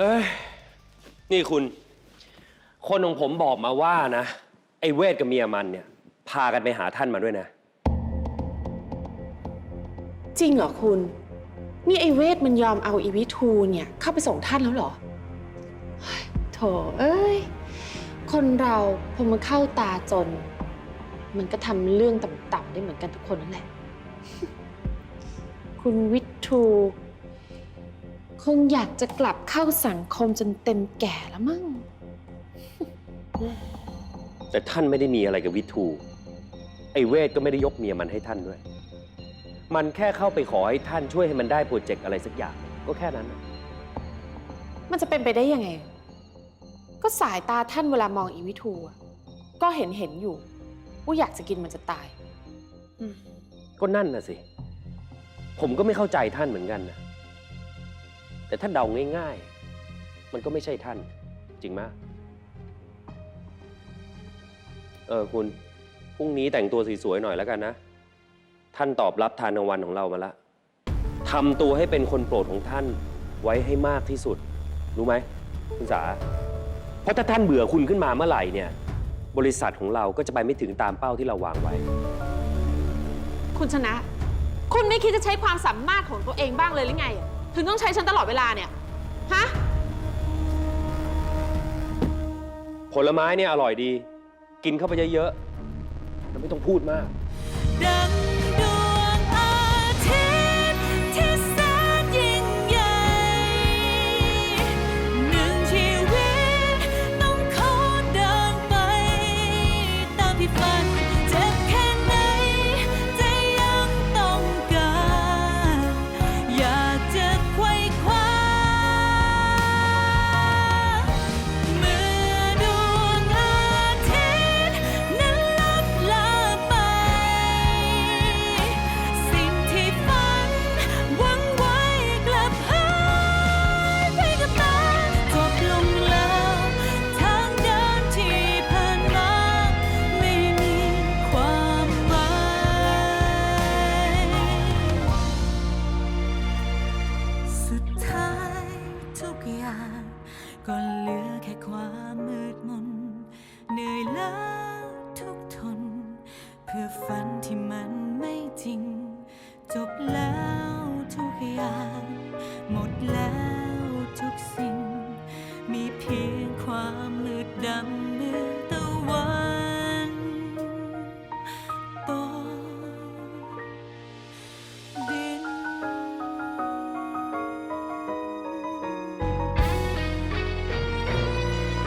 เอ้ย นี่คุณ คนของผมบอกมาว่านะ ไอ้เวทกับเมียมันเนี่ย พากันไปหาท่านมาด้วยนะ จริงเหรอคุณ นี่ไอเวทมันยอมเอาอีวิทูเนี่ยเข้าไปส่งท่านแล้วเหรอเฮ้ยโถเอ้ย คนเราพอมันเข้าตาจน มันก็ทำเรื่องต่ำๆได้เหมือนกันทุกคนนั่นแหละ คุณวิทู คงอยากจะกลับเข้าสังคมจนเต็มแก่แล้วมั้ง แต่ท่านไม่ได้มีอะไรกับวิทู ไอ้เวทก็ไม่ได้ยกเมียมันให้ท่านด้วย มันแค่เข้าไปขอให้ท่านช่วยให้มันได้โปรเจกต์อะไรสักอย่าง ก็แค่นั้นนะมันจะเป็นไปได้ยังไง ก็สายตาท่านเวลามองอีวิทูอะก็เห็นเห็นอยู่ ว่าอยากจะกินมันจะตายก็นั่นน่ะสิ ผมก็ไม่เข้าใจท่านเหมือนกันนะ แต่ถ้าเดาง่าย ๆ มันก็ไม่ใช่ท่าน จริงไหมเออคุณพรุ่งนี้แต่งตัวสวยๆหน่อยแล้วกันนะ ท่านตอบรับทานรางวัลของเรามาละทำตัวให้เป็นคนโปรดของท่านไว้ให้มากที่สุด รู้ไหมคุณสาเพราะถ้าท่านเบื่อคุณขึ้นมาเมื่อไหร่เนี่ย บริษัทของเราก็จะไปไม่ถึงตามเป้าที่เราวางไว้ คุณชนะ คุณไม่คิดจะใช้ความสามารถของตัวเองบ้างเลยหรือไง ถึงต้องใช้ฉันตลอดเวลาเนี่ย ฮะ ผลไม้เนี่ยอร่อยดี กินเข้าไปเยอะๆแล้วไม่ต้องพูดมาก ดังด ก็เหลือแค่ความมืดมน เหนื่อยล้าทุกทน เพื่อฝันที่มัน